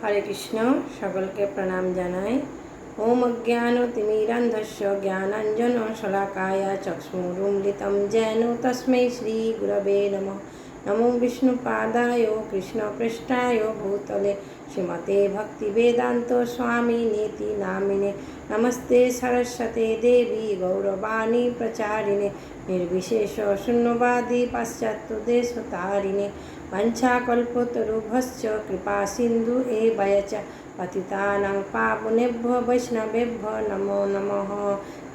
হরে কৃষ্ণ সকলকে প্রণাম জানাই ওম অজ্ঞান তিমিরান্ধস্য জ্ঞানাঞ্জন শলাকায় চক্ষুরুমলিতম যেন তস্मै শ্রী গুরবে নম নমো বিষ্ণুপাদায় কৃষ্ণপৃষ্ঠায় ভূতলে শ্রীমতে ভক্তিবেদান্ত স্বামী নীতি নামিনে নমস্তে সরস্বতে দেবী গৌরবাণী প্রচারিণে निर्विशेष शून्यवादी पाश्चात्यदेशतारिणे वञ्चाकल्पतरुभश्च कृपा सिन्धु एवय च पतितानां पावनेभ्यो वैष्णवेभ्यो नमो नमः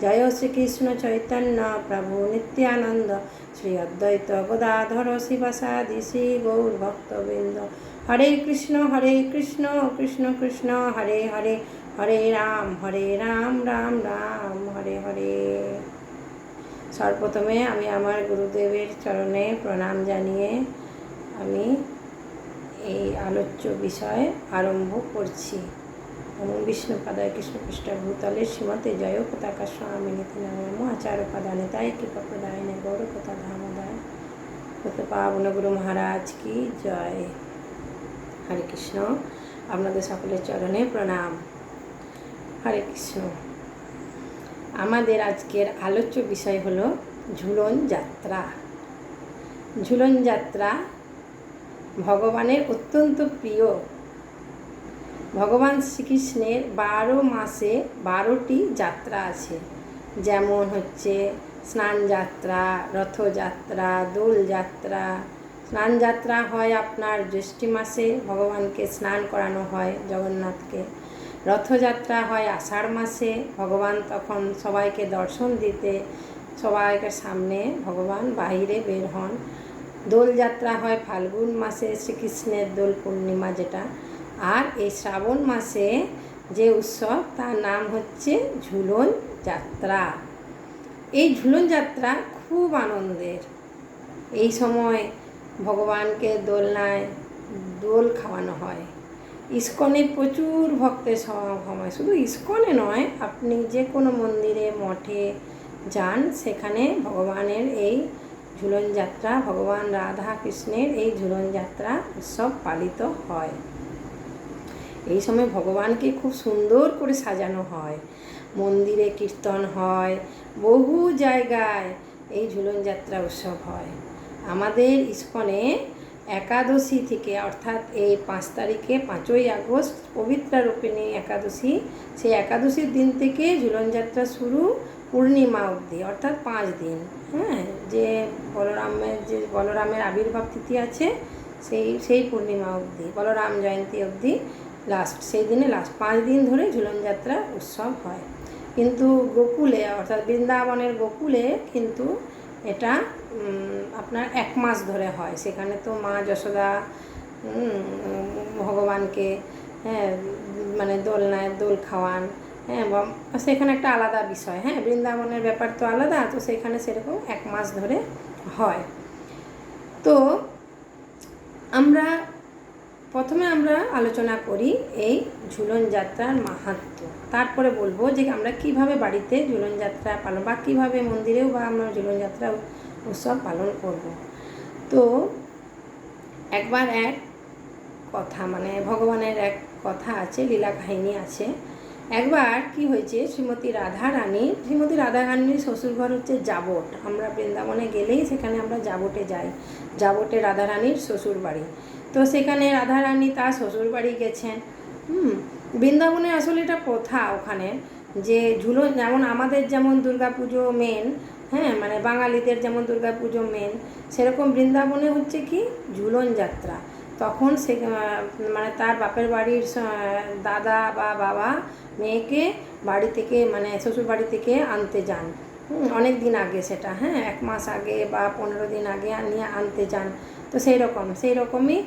जय श्रीकृष्ण चैतन्य प्रभु नित्यानन्द শ্রী অদ্বৈত গদাধর শিবাসাদি শ্রী গৌর ভক্তবৃন্দ হরে কৃষ্ণ হরে কৃষ্ণ কৃষ্ণ কৃষ্ণ, হরে হরে হরে রাম হরে রাম রাম রাম, হরে হরে। সর্বপ্রথমে আমি আমার গুরুদেবের চরণে প্রণাম জানিয়ে আমি এই আলোচ্য বিষয় আরম্ভ করছি। ভূতলে শ্রীমতে জয় পতাকা স্বামী নীতি নাম আচার উপাদানে তাই কৃপা প্রদায় নে গৌর কথা ধামদায় হতে পাবন গুরু মহারাজ কি জয়। হরে কৃষ্ণ। আপনাদের সকলের চরণে প্রণাম। হরে কৃষ্ণ। আমাদের আজকের আলোচ্য বিষয় হলো ঝুলন যাত্রা। ঝুলন যাত্রা ভগবানের অত্যন্ত প্রিয় ভগবান শ্রীকৃষ্ণের বারো মাসে বারোটি যাত্রা আছে। যেমন হচ্ছে স্নান যাত্রা, রথযাত্রা দোলযাত্রা স্নান যাত্রা হয় আপনার জ্যৈষ্ঠী মাসে ভগবানকে স্নান করানো হয় জগন্নাথকে। রথযাত্রা হয় আষাঢ় মাসে ভগবান তখন সবাইকে দর্শন দিতে সবাইকে সামনে ভগবান বাইরে বের হন। দোলযাত্রা হয় ফাল্গুন মাসে শ্রীকৃষ্ণের দোল পূর্ণিমা যেটা। আর এই শ্রাবণ মাসে যে উৎসব, তার নাম হচ্ছে ঝুলন যাত্রা। এই ঝুলন যাত্রা খুব আনন্দের। এই সময় ভগবানকে দোলনায় দোল খাওয়ানো হয়। ইস্কনে প্রচুর ভক্তের সমাগম হয়। শুধু ইস্কনে নয়, আপনি যে কোনো মন্দিরে, মঠে যান, সেখানে ভগবানের এই ঝুলন যাত্রা, ভগবান রাধা কৃষ্ণের এই ঝুলন যাত্রা উৎসব পালিত হয়। এই সময় ভগবানকে খুব সুন্দর করে সাজানো হয়। মন্দিরে কীর্তন হয়, বহু জায়গায় এই ঝুলন যাত্রা উৎসব হয়। আমাদের ইস্কনে একাদশী থেকে, অর্থাৎ এই পাঁচ তারিখে পাঁচই আগস্ট পবিত্রা রূপিণী একাদশী, সেই একাদশীর দিন থেকে ঝুলন যাত্রা শুরু পূর্ণিমা অবধি, অর্থাৎ পাঁচ দিন। হ্যাঁ যে বলরামের যে বলরামের আবির্ভাব তিথি আছে, সেই সেই পূর্ণিমা অবধি, বলরাম জয়ন্তী অবধি লাস্ট সেই দিনে লাস্ট পাঁচ দিন ধরে ঝুলন যাত্রা উৎসব হয়। কিন্তু গোকুলে, অর্থাৎ বৃন্দাবনের গোকুলে কিন্তু এটা আপনার এক মাস ধরে হয়। সেখানে তো মা যশোদা ভগবানকে হ্যাঁ মানে দোলনায় দোল খাওয়ান হ্যাঁ সেখানে একটা আলাদা বিষয় হ্যাঁ বৃন্দাবনের ব্যাপার তো আলাদা, তো সেখানে সেরকম এক মাস ধরে হয়। তো আমরা প্রথমে আমরা আলোচনা করি এই ঝুলন যাত্রার মাহাত্ম। তারপরে বলব যে আমরা কীভাবে বাড়িতে ঝুলন যাত্রা পালন বা কীভাবে মন্দিরেও বা আমরা ঝুলন যাত্রা উৎসব পালন করব। তো একবার এক কথা মানে ভগবানের এক কথা আছে, লীলা কাহিনী আছে। একবার কি হয়েছে, শ্রীমতী রাধা রানী, শ্রীমতী রাধা রানীর শ্বশুরঘর হচ্ছে জাবট। আমরা বৃন্দাবনে গেলেই সেখানে আমরা জাবটে যাই। জাবটে রাধা রানীর শ্বশুর বাড়ি তো সেখানে রাধা রানী তার শ্বশুর বাড়ি গেছেন। হুম, বৃন্দাবনে আসলে এটা প্রথা ওখানে যে ঝুলন যেমন আমাদের যেমন পুজো মেন হ্যাঁ মানে বাঙালিদের যেমন পুজো মেন সেরকম বৃন্দাবনে হচ্ছে কি ঝুলন যাত্রা। তখন সে মানে তার বাপের বাড়ির দাদা বা বাবা মেয়েকে বাড়ি থেকে মানে শ্বশুর বাড়ি থেকে আনতে যান। অনেক দিন আগে সেটা হ্যাঁ এক মাস আগে বা পনেরো দিন আগে নিয়ে আনতে যান তো সেই রকম সেই রকমই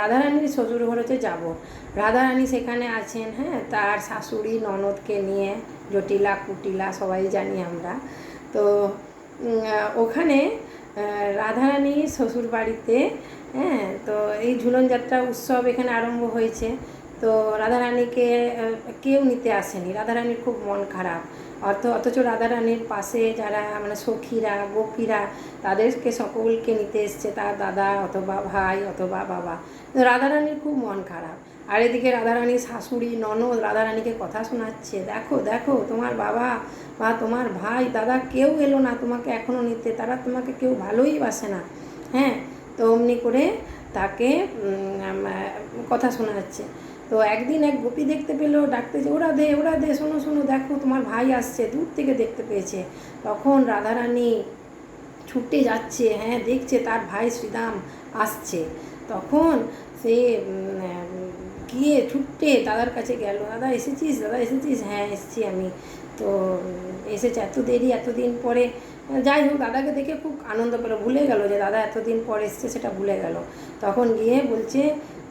রাধারানীর শ্বশুর ঘর হচ্ছে যাব। রাধারানী সেখানে আছেন হ্যাঁ তার শাশুড়ি ননদকে নিয়ে, জটিলা, কুটিলা, সবাই জানি আমরা। তো ওখানে রাধারানী শ্বশুর বাড়িতে হ্যাঁ তো এই ঝুলন যাত্রা উৎসব এখানে আরম্ভ হয়েছে। তো রাধারানীকে কেউ নিতে আসেনি। রাধারানীর খুব মন খারাপ। অর্থ, অথচ রাধারানীর পাশে যারা মানে সখীরা, গোপীরা, তাদেরকে সকলকে নিতে এসছে তার দাদা অথবা ভাই অথবা বাবা। রাধারানীর খুব মন খারাপ। আর এদিকে রাধারানীর শাশুড়ি, ননদ রাধারানীকে কথা শোনাচ্ছে, দেখো দেখো, তোমার বাবা বা তোমার ভাই, দাদা কেউ এলো না তোমাকে এখনও নিতে, তারা তোমাকে কেউ ভালোই বাসে না। হ্যাঁ তো অমনি করে তাকে কথা শোনাচ্ছে। তো একদিন এক গোপী দেখতে পেল, ডাকতে যে, ওরা দে ওরা দে, শোনো শোনো, দেখো, তোমার ভাই আসছে, দূর থেকে দেখতে পেয়েছে। তখন রাধারানী ছুটে যাচ্ছে হ্যাঁ দেখছে, তার ভাই শ্রীরাম আসছে। তখন সে গিয়ে ছুটে দাদার কাছে গেল, দাদা, এসেছিস? দাদা, এসেছিস? হ্যাঁ এসেছি আমি। তো, এসেছে এত দেরি এতদিন পরে, যাই হোক, দাদাকে দেখে খুব আনন্দ পেল, ভুলে গেল যে, দাদা, এতদিন পর এসছে, সেটা ভুলে গেল। তখন গিয়ে বলছে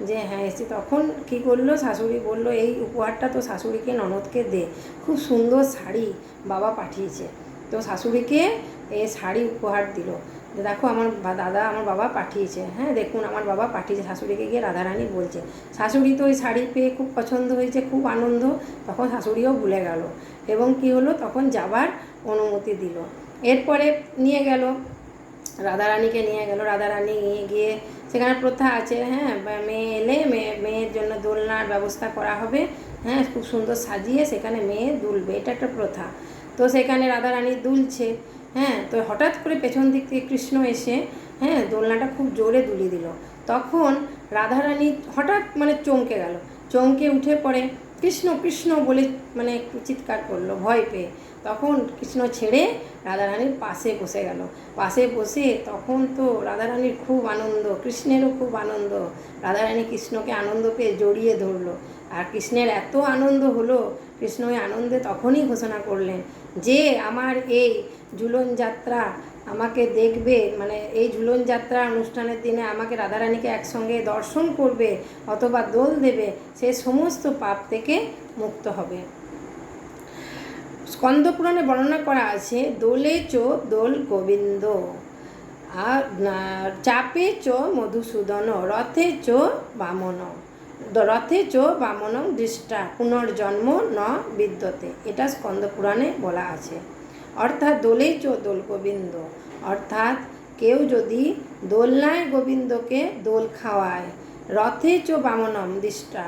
যে হ্যাঁ এসছি। তখন কী করল? শাশুড়ি বলল, এই উপহারটা তো শাশুড়িকে, ননদকে দে। খুব সুন্দর শাড়ি বাবা পাঠিয়েছে। তো শাশুড়িকে এই শাড়ি উপহার দিল। দেখো, আমার দাদা, আমার বাবা পাঠিয়েছে। হ্যাঁ দেখুন, আমার বাবা পাঠিয়েছে। শাশুড়িকে গিয়ে রাধারানী বলছে। শাশুড়ি তো ওই শাড়ি পেয়ে খুব পছন্দ হয়েছে, খুব আনন্দ। তখন শাশুড়িও ভুলে গেল। এবং কি হলো? তখন যাবার অনুমতি দিল। এরপরে নিয়ে গেল। রাধারানীকে নিয়ে গেল। রাধারানী নিয়ে গিয়ে সেখানে প্রথা আছে হ্যাঁ মেয়ে এলে মেয়ে, মেয়ের জন্য দোলনার ব্যবস্থা করা হবে হ্যাঁ খুব সুন্দর সাজিয়ে সেখানে মেয়ে দুলবে, এটা একটা প্রথা। তো সেখানে রাধারানী দুলছে হ্যাঁ তো হঠাৎ করে পেছন দিক থেকে কৃষ্ণ এসে হ্যাঁ দোলনাটা খুব জোরে দুলিয়ে দিল। তখন রাধারানী হঠাৎ মানে চমকে গেল, চমকে উঠে পড়ে, কৃষ্ণ কৃষ্ণ বলে মানে চিৎকার করল, ভয় পেয়ে। তখন কৃষ্ণ ছেড়ে রাধারানীর পাশে বসে গেল। পাশে বসে তখন তো রাধারানীর খুব আনন্দ, কৃষ্ণেরও খুব আনন্দ। রাধারানী কৃষ্ণকে আনন্দ পেয়ে জড়িয়ে ধরলো। আর কৃষ্ণের এত আনন্দ হলো, কৃষ্ণ ওই আনন্দে তখনই ঘোষণা করলেন যে, আমার এই ঝুলন যাত্রা আমাকে দেখবে মানে এই ঝুলন যাত্রা অনুষ্ঠানের দিনে আমাকে রাধারানীকে একসঙ্গে দর্শন করবে অথবা দোল দেবে, সে সমস্ত পাপ থেকে মুক্ত হবে। স্কন্দ পুরাণে বর্ণনা করা আছে, দোলে চো দোল গোবিন্দ, আর চাপে চ মধুসূদন, রথে চ বামন রথে চ বামন দৃষ্টা, পুনর্জন্ম ন বিদ্যতে। এটা স্কন্দ পুরাণে বলা আছে। অর্থাৎ দোলে চো দোল গোবিন্দ, অর্থাৎ কেউ যদি দোলনায় গোবিন্দকে দোল খাওয়ায়, রথে চ বামনম দৃষ্টা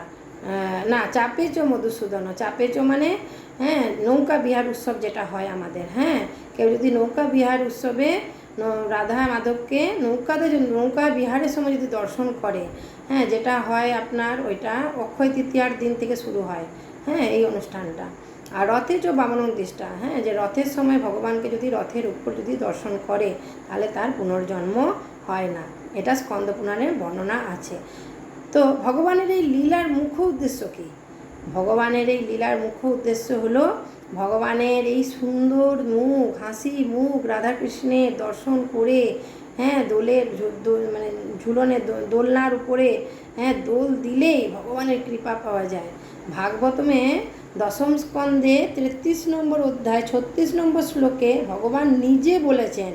না চাপে চ মধুসূদন চাপে চ মানে হ্যাঁ নৌকা বিহার উৎসব যেটা হয় আমাদের হ্যাঁ। কেউ যদি নৌকা বিহার উৎসবে রাধা মাধবকে নৌকাতে নৌকা বিহারের সময় যদি দর্শন করে হ্যাঁ যেটা হয় আপনার ওইটা অক্ষয় তৃতীয়ার দিন থেকে শুরু হয় হ্যাঁ এই অনুষ্ঠানটা। আর রথে যে বামন দৃষ্টা হ্যাঁ যে রথের সময় ভগবানকে যদি রথের উপর যদি দর্শন করে, তাহলে তার পুনর্জন্ম হয় না। এটা স্কন্দ পুরাণের বর্ণনা আছে। তো ভগবানের এই লীলার মুখ্য উদ্দেশ্য কী? ভগবানের এই লীলার মুখ্য উদ্দেশ্য হলো ভগবানের এই সুন্দর মুখ, হাসি মুখ রাধাকৃষ্ণের দর্শন করে হ্যাঁ দোলের দোল- মানে ঝুলনে দোলনার উপরে হ্যাঁ দোল দিলেই ভগবানের কৃপা পাওয়া যায়। ভাগবতমে দশম স্কন্ধে তেত্রিশ নম্বর অধ্যায়, ছত্রিশ নম্বর শ্লোকে ভগবান নিজে বলেছেন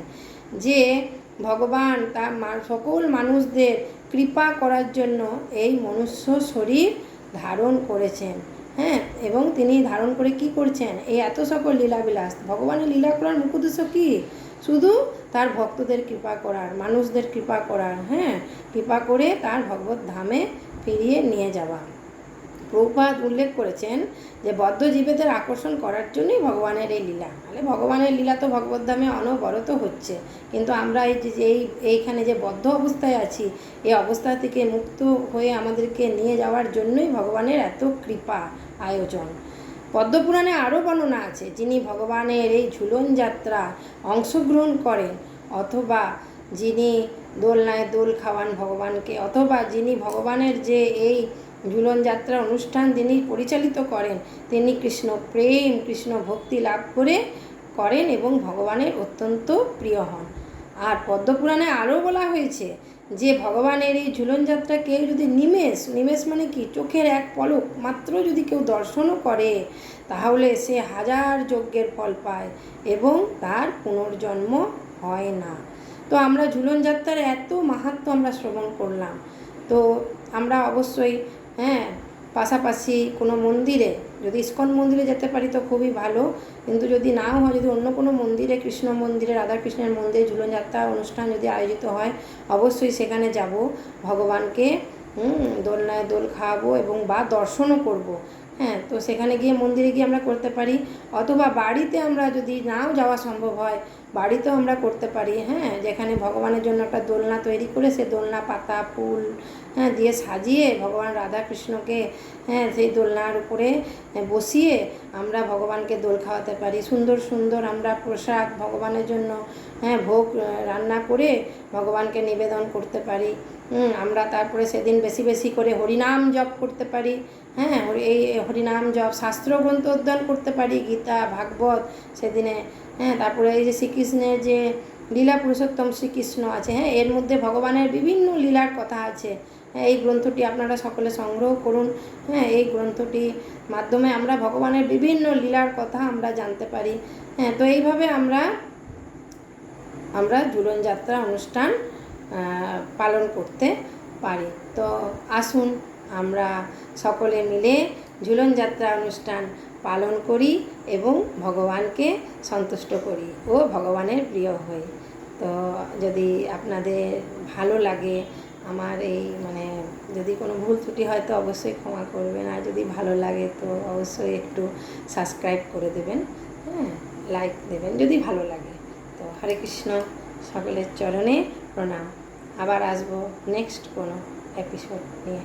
যে ভগবান তার সকল মানুষদের কৃপা করার জন্য এই মনুষ্য শরীর ধারণ করেছেন। হ্যাঁ এবং তিনি ধারণ করে কি করছেন? এই এত সকল লীলাবিলাস, ভগবানের লীলা করার মুখ উদ্দেশ্য কী? শুধু তার ভক্তদের কৃপা করার, মানুষদের কৃপা করার হ্যাঁ কৃপা করে তার ভগবত ধামে ফিরিয়ে নিয়ে যাওয়া। প্রভুপাদ উল্লেখ করেছেন যে বদ্ধ জীবেদের আকর্ষণ করার জন্যই ভগবানের এই লীলা। তাহলে ভগবানের লীলা তো ভগবদ্ধামে অনবরত হচ্ছে। কিন্তু আমরা এই যে যে এই, এইখানে যে বদ্ধ অবস্থায় আছি, এই অবস্থা থেকে মুক্ত হয়ে আমাদেরকে নিয়ে যাওয়ার জন্যই ভগবানের এত কৃপা আয়োজন। পদ্মপুরাণে আরও বর্ণনা আছে, যিনি ভগবানের এই ঝুলন যাত্রা অংশগ্রহণ করেন, অথবা যিনি দোলনায় দোল খাওয়ান ভগবানকে, অথবা যিনি ভগবানের যে এই ঝুলন যাত্রা অনুষ্ঠান যিনি পরিচালিত করেন, তিনি কৃষ্ণ প্রেম, কৃষ্ণ ভক্তি লাভ করে করেন এবং ভগবানের অত্যন্ত প্রিয় হন। আর পদ্মপুরাণে আরও বলা হয়েছে যে, ভগবানের এই ঝুলন যাত্রা কেউ যদি নিমেষ নিমেষ মানে কি? চোখের এক পলক মাত্র যদি কেউ দর্শনও করে, তাহলে সে হাজার যজ্ঞের ফল পায় এবং তার পুনর্জন্ম হয় না। তো আমরা ঝুলন যাত্রার এত মাহাত্ম আমরা শ্রবণ করলাম। তো আমরা অবশ্যই হ্যাঁ পাশাপাশি কোনো মন্দিরে, যদি ইস্কন মন্দিরে যেতে পারি তো খুবই ভালো। কিন্তু যদি নাও হয়, যদি অন্য কোনো মন্দিরে, কৃষ্ণ মন্দিরে, রাধাকৃষ্ণের মন্দিরে ঝুলন যাত্রা অনুষ্ঠান যদি আয়োজিত হয়, অবশ্যই সেখানে যাব। ভগবানকে দোলনায় দোল খাওয়াবো এবং বা দর্শনও করব। হ্যাঁ তো সেখানে গিয়ে মন্দিরে গিয়ে আমরা করতে পারি। অথবা বাড়িতে আমরা যদি নাও যাওয়া সম্ভব হয়, বাড়িতেও আমরা করতে পারি হ্যাঁ। যেখানে ভগবানের জন্য একটা দোলনা তৈরি করে সে দোলনা, পাতা, ফুল হ্যাঁ দিয়ে সাজিয়ে ভগবান রাধা কৃষ্ণকে হ্যাঁ সেই দোলনার উপরে বসিয়ে আমরা ভগবানকে দোল খাওয়াতে পারি। সুন্দর সুন্দর আমরা প্রসাদ ভগবানের জন্য হ্যাঁ ভোগ রান্না করে ভগবানকে নিবেদন করতে পারি। আমরা তারপরে সেদিন বেশি বেশি করে হরিনাম জপ করতে পারি। হ্যাঁ এই হরিনাম জপ শাস্ত্র গ্রন্থ অধ্যয়ন করতে পারি, গীতা, ভাগবত, সেদিনে হ্যাঁ তারপরে এই যে শ্রীকৃষ্ণের যে লীলা পুরুষোত্তম শ্রীকৃষ্ণ আছে হ্যাঁ এর মধ্যে ভগবানের বিভিন্ন লীলার কথা আছে। হ্যাঁ এই গ্রন্থটি আপনারা সকলে সংগ্রহ করুন। হ্যাঁ এই গ্রন্থটি মাধ্যমে আমরা ভগবানের বিভিন্ন লীলার কথা আমরা জানতে পারি। হ্যাঁ তো এইভাবে আমরা আমরা ঝুলন যাত্রা অনুষ্ঠান পালন করতে পারি। তো আসুন আমরা সকলে মিলে ঝুলন যাত্রা অনুষ্ঠান পালন করি এবং ভগবানকে সন্তুষ্ট করি ও ভগবানের প্রিয় হই। তো যদি আপনাদের ভালো লাগে আমার এই মানে যদি কোনো ভুল ত্রুটি হয় তো অবশ্যই ক্ষমা করবেন, আর যদি ভালো লাগে তো অবশ্যই একটু সাবস্ক্রাইব করে দেবেন হ্যাঁ লাইক দেবেন যদি ভালো লাগে। তো হরে কৃষ্ণ, সকলের চরণে প্রণাম। আবার আসব নেক্সট কোনো এপিসোড নিয়ে।